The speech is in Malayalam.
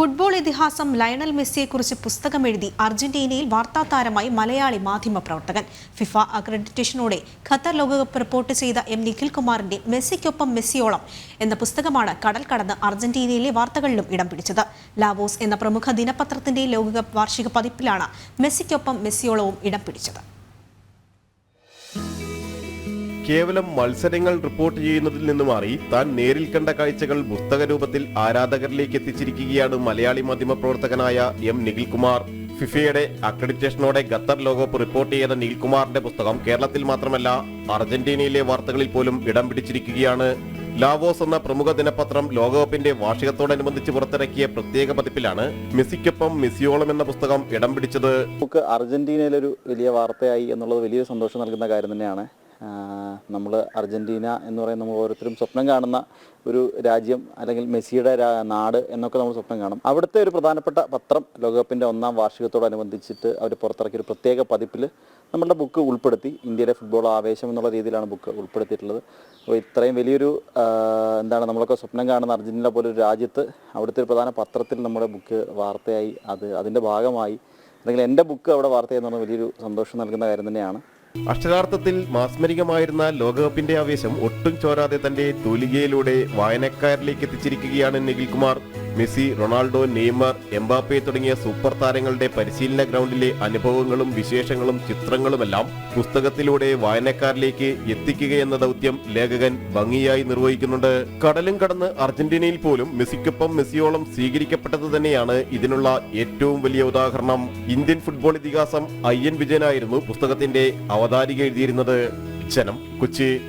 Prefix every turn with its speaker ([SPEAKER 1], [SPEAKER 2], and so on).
[SPEAKER 1] ഫുട്ബോൾ ഇതിഹാസം ലയണൽ മെസ്സിയെക്കുറിച്ച് പുസ്തകം എഴുതി അർജന്റീനയിൽ വാർത്താ താരമായി മലയാളി മാധ്യമ പ്രവർത്തകൻ. ഫിഫ അക്രഡിറ്റേഷനോടെ ഖത്തർ ലോകകപ്പ് റിപ്പോർട്ട് ചെയ്ത എം നിഖിൽകുമാറിന്റെ മെസ്സിക്കൊപ്പം മെസ്സിയോളം എന്ന പുസ്തകമാണ് കടൽ കടന്ന് അർജന്റീനയിലെ വാർത്തകളിലും ഇടം പിടിച്ചത്. ലാവോസ് എന്ന പ്രമുഖ ദിനപത്രത്തിന്റെ ലോകകപ്പ് വാർഷിക പതിപ്പിലാണ് മെസ്സിക്കൊപ്പം മെസ്സിയോളവും ഇടം പിടിച്ചത്.
[SPEAKER 2] കേവലം മത്സരങ്ങൾ റിപ്പോർട്ട് ചെയ്യുന്നതിൽ നിന്ന് മാറി താൻ നേരിൽ കണ്ട കാഴ്ചകൾ പുസ്തക രൂപത്തിൽ ആരാധകരിലേക്ക് എത്തിച്ചിരിക്കുകയാണ് മലയാളി മാധ്യമ പ്രവർത്തകനായ എം നിഖിൽകുമാർ. ഫിഫയുടെ അക്രഡിറ്റേഷനോടെ ഖത്തർ ലോകകപ്പ് റിപ്പോർട്ട് ചെയ്ത നിഖിൽകുമാറിന്റെ പുസ്തകം കേരളത്തിൽ മാത്രമല്ല അർജന്റീനയിലെ വാർത്തകളിൽ പോലും ഇടം പിടിച്ചിരിക്കുകയാണ്. ലാവോസ് എന്ന പ്രമുഖ ദിനപത്രം ലോകകപ്പിന്റെ വാർഷികത്തോടനുബന്ധിച്ച് പുറത്തിറക്കിയ പ്രത്യേക പതിപ്പിലാണ് മെസ്സിക്കൊപ്പം മെസ്സിയോളം എന്ന പുസ്തകം ഇടം പിടിച്ചത്.
[SPEAKER 3] നമുക്ക് അർജന്റീനയിലൊരു വലിയ വാർത്തയായി എന്നുള്ളത് വലിയ സന്തോഷം നൽകുന്ന കാര്യം തന്നെയാണ്. നമ്മൾ അർജന്റീന എന്ന് പറയുന്ന നമ്മൾ ഓരോരുത്തരും സ്വപ്നം കാണുന്ന ഒരു രാജ്യം അല്ലെങ്കിൽ മെസ്സിയുടെ നാട് എന്നൊക്കെ നമ്മൾ സ്വപ്നം കാണും. അവിടുത്തെ ഒരു പ്രധാനപ്പെട്ട പത്രം ലോകകപ്പിന്റെ ഒന്നാം വാർഷികത്തോടനുബന്ധിച്ചിട്ട് അവർ പുറത്തിറക്കിയ ഒരു പ്രത്യേക പതിപ്പിൽ നമ്മളുടെ ബുക്ക് ഉൾപ്പെടുത്തി. ഇന്ത്യയിലെ ഫുട്ബോൾ ആവേശം എന്നുള്ള രീതിയിലാണ് ബുക്ക് ഉൾപ്പെടുത്തിയിട്ടുള്ളത്. അപ്പോൾ ഇത്രയും വലിയൊരു എന്താണ് നമ്മളൊക്കെ സ്വപ്നം കാണുന്ന അർജന്റീന പോലെ ഒരു രാജ്യത്ത് അവിടുത്തെ ഒരു പ്രധാന പത്രത്തിൽ നമ്മുടെ ബുക്ക് വാർത്തയായി. അത് അതിന്റെ ഭാഗമായി. അല്ലെങ്കിൽ എന്റെ ബുക്ക് അവിടെ വാർത്തയെന്ന് പറഞ്ഞാൽ വലിയൊരു സന്തോഷം നൽകുന്ന കാര്യം തന്നെയാണ്.
[SPEAKER 2] അക്ഷരാർത്ഥത്തിൽ മാസ്മരികമായിരുന്ന ലോകകപ്പിന്റെ ആവേശം ഒട്ടും ചോരാതെ തന്റെ തൂലികയിലൂടെ വായനക്കാരിലേക്ക് എത്തിച്ചിരിക്കുകയാണ് Nikhilkumar. Messi Ronaldo Neymar Mbappe തുടങ്ങിയ സൂപ്പർ താരങ്ങളുടെ പരിശീലന ഗ്രൗണ്ടിലെ അനുഭവങ്ങളും വിശേഷങ്ങളും ചിത്രങ്ങളുമെല്ലാം പുസ്തകത്തിലൂടെ വായനക്കാരിലേക്ക് എത്തിക്കുകയെന്ന ദൗത്യം ലേഖകൻ ഭംഗിയായി നിർവഹിക്കുന്നുണ്ട്. കടലും കടന്ന് അർജന്റീനയിൽ പോലും മെസ്സിക്കൊപ്പം മെസ്സിയോളം സ്വീകരിക്കപ്പെട്ടത് തന്നെയാണ് ഇതിനുള്ള ഏറ്റവും വലിയ ഉദാഹരണം. ഇന്ത്യൻ ഫുട്ബോൾ ഇതിഹാസം എൻ വിജയനായിരുന്നു പുസ്തകത്തിന്റെ അവതാരിക എഴുതിയിരുന്നത്. ജനം കൊച്ചി.